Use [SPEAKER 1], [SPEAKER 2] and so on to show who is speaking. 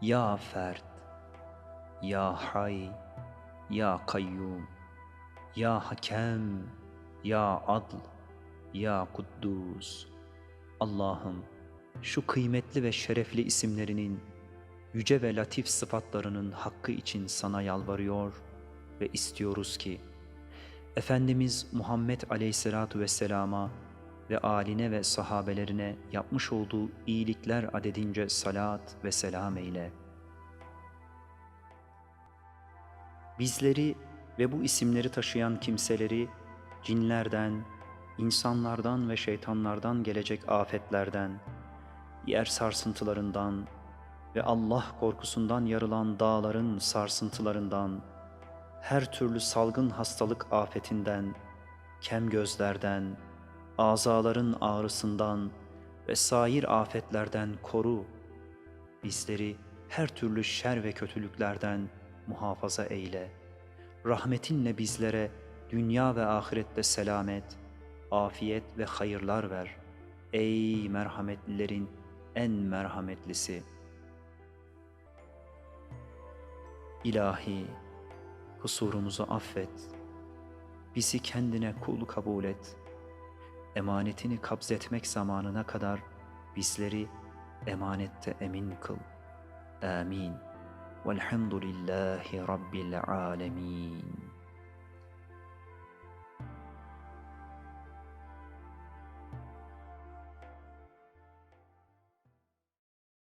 [SPEAKER 1] Ya Fert, Ya Hay, Ya Kayyum, Ya Hakem, Ya Adl, Ya Kuddus. Allah'ım şu kıymetli ve şerefli isimlerinin yüce ve latif sıfatlarının hakkı için sana yalvarıyor ve istiyoruz ki Efendimiz Muhammed Aleyhisselatu Vesselam'a ve aline ve sahabelerine yapmış olduğu iyilikler adedince salat ve selam eyle. Bizleri ve bu isimleri taşıyan kimseleri cinlerden, insanlardan ve şeytanlardan gelecek afetlerden, yer sarsıntılarından ve Allah korkusundan yarılan dağların sarsıntılarından, her türlü salgın hastalık afetinden, kem gözlerden, azaların ağrısından ve sair afetlerden koru. Bizleri her türlü şer ve kötülüklerden muhafaza eyle. Rahmetinle bizlere dünya ve ahirette selamet, afiyet ve hayırlar ver. Ey merhametlilerin en merhametlisi. İlahi, kusurumuzu affet. Bizi kendine kul kabul et. Emanetini kabzetmek zamanına kadar bizleri emanette emin kıl. Amin. Velhamdülillahi Rabbil alemin.